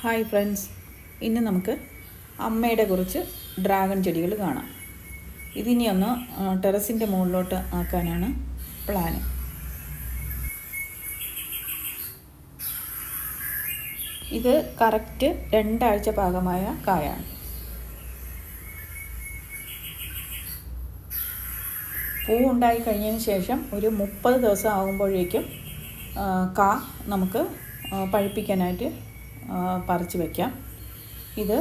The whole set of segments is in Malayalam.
Hi friends. ഇന്ന് നമുക്ക് അമ്മയുടെ കുറച്ച് ഡ്രാഗൺ ചെടികൾ കാണാം. ഇതിനി ഒന്ന് ടെറസിന്റെ മുകളിലോട്ട് ആക്കാനാണ് പ്ലാന് ഇത് കറക്റ്റ് രണ്ടാഴ്ച പാകമായ കായാണ്. പൂ ഉണ്ടായി കഴിഞ്ഞതിന് ശേഷം ഒരു മുപ്പത് ദിവസം ആകുമ്പോഴേക്കും കാ നമുക്ക് പഴുപ്പിക്കാനായിട്ട് പറിച്ച് വയ്ക്കാം ഇത്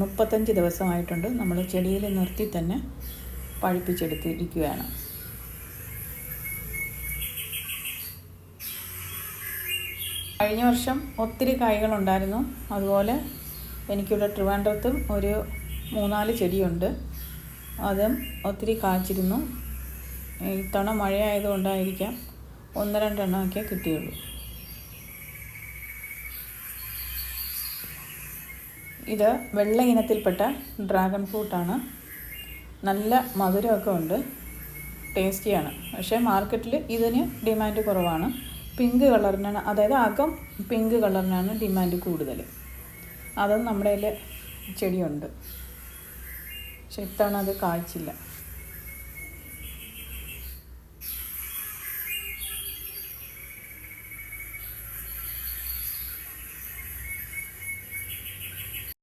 മുപ്പത്തഞ്ച് ദിവസമായിട്ടുണ്ട് നമ്മൾ ചെടിയിൽ നിർത്തി തന്നെ പഴുപ്പിച്ചെടുത്തിരിക്കുകയാണ്. കഴിഞ്ഞ വർഷം ഒത്തിരി കായ്കളുണ്ടായിരുന്നു. അതുപോലെ എനിക്കിവിടെ ട്രിവാൻഡ്രത്തും ഒരു മൂന്നാൽ ചെടിയുണ്ട്. അതും ഒത്തിരി കാച്ചിരുന്നു. ഇത്തവണ മഴയായതുകൊണ്ടായിരിക്കാം ഒന്ന് രണ്ടെണ്ണമൊക്കെ കിട്ടിയുള്ളൂ. ഇത് വെള്ള ഇനത്തിൽപ്പെട്ട ഡ്രാഗൺ ഫ്രൂട്ടാണ് നല്ല മധുരമൊക്കെ ഉണ്ട്. ടേസ്റ്റിയാണ് പക്ഷേ മാർക്കറ്റിൽ ഇതിന് ഡിമാൻഡ് കുറവാണ്. പിങ്ക് കളറിനാണ് അതായത് അകം പിങ്ക് കളറിനാണ് ഡിമാൻഡ് കൂടുതൽ അതും നമ്മുടെ കയ്യിൽ ചെടിയുണ്ട്. പക്ഷെ ഇത്തവണ അത് കായ്ച്ചില്ല.